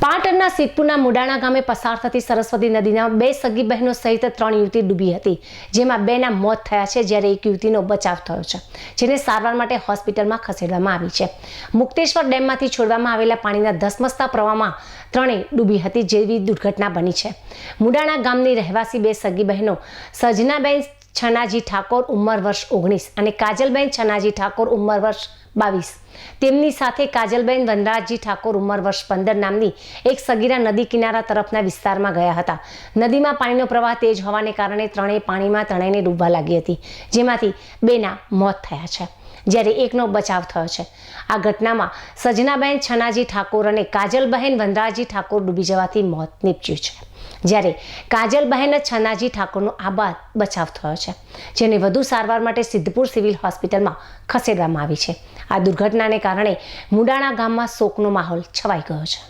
પાટણના સિદ્ધપુરના મુડાણા ગામે પસાર થતી સરસ્વતી નદીના બે સગી બહેનો સહિત ત્રણ યુવતી ડૂબી હતી, જેમાં બેના મોત થયા છે જ્યારે એક યુવતીનો બચાવ થયો છે, જેને સારવાર માટે હોસ્પિટલમાં ખસેડવામાં આવી છે. મુક્તેશ્વર ડેમમાંથી છોડવામાં આવેલા પાણીના ધસમસતા પ્રવાહમાં ત્રણેય ડૂબી હતી જેવી દુર્ઘટના બની છે. મુડાણા ગામની રહેવાસી બે સગી બહેનો સજનાબેન છનાજી ઠાકોર ઉંમર વર્ષ ઓગણીસ અને કાજલબેન છનાજી ઠાકોર ઉંમર વર્ષ બાવીસ. તેમની સાથે કાજલબેન વનરાજજી ઠાકોર ઉંમર વર્ષ પંદર નામની એક સગીરા નદી કિનારા તરફના વિસ્તારમાં ગયા હતા. નદીમાં પાણીનો પ્રવાહ તેજ હોવાને કારણે ત્રણેય પાણીમાં ત્રણેયને ડૂબવા લાગી હતી, જેમાંથી બેના મોત થયા છે. જ્યારે એકનો બચાવ થયો છે. આ ઘટનામાં સજનાબેન છનાજી ઠાકોર અને કાજલબહેન વનરાજજી ઠાકોર ડૂબી જવાથી મોત નીપજ્યું છે. જ્યારે કાજલબહેન છનાજી ઠાકોરનો આ બાદ બચાવ થયો છે, જેને વધુ સારવાર માટે સિદ્ધપુર સિવિલ હોસ્પિટલમાં ખસેડવામાં આવી છે. આ દુર્ઘટનાને કારણે મુડાણા ગામમાં શોકનો માહોલ છવાઈ ગયો છે.